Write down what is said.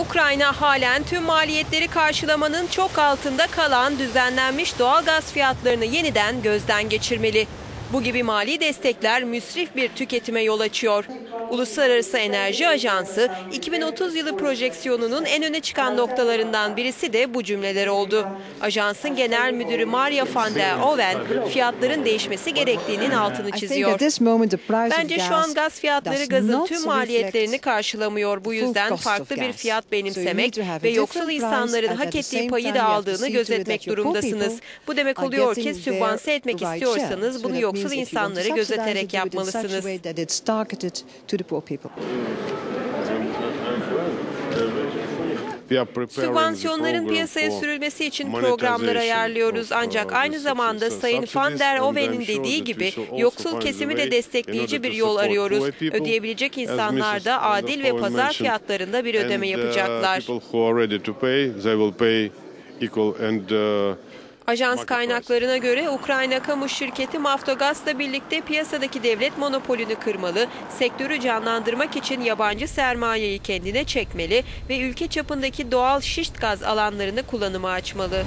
Ukrayna halen tüm maliyetleri karşılamanın çok altında kalan düzenlenmiş doğalgaz fiyatlarını yeniden gözden geçirmeli. Bu gibi mali destekler müsrif bir tüketime yol açıyor. Uluslararası Enerji Ajansı 2030 yılı projeksiyonunun en öne çıkan noktalarından birisi de bu cümleler oldu. Ajansın genel müdürü Maria van der Oven fiyatların değişmesi gerektiğinin altını çiziyor. Bence şu an gaz fiyatları gazın tüm maliyetlerini karşılamıyor. Bu yüzden farklı bir fiyat benimsemek ve yoksul insanların hak ettiği payı da aldığını gözetmek durumdasınız. Bu demek oluyor ki sübvanse etmek istiyorsanız bunu yoksul insanları gözeterek yapmalısınız. Sübvansiyonların piyasaya sürülmesi için programlar ayarlıyoruz. Ancak aynı zamanda Sayın Van der Oven'in dediği gibi yoksul kesimi de destekleyici bir yol arıyoruz. Ödeyebilecek insanlar da adil ve pazar fiyatlarında bir ödeme yapacaklar. Ajans kaynaklarına göre Ukrayna kamu şirketi Naftogaz'la birlikte piyasadaki devlet monopolünü kırmalı, sektörü canlandırmak için yabancı sermayeyi kendine çekmeli ve ülke çapındaki doğal şişt gaz alanlarını kullanıma açmalı.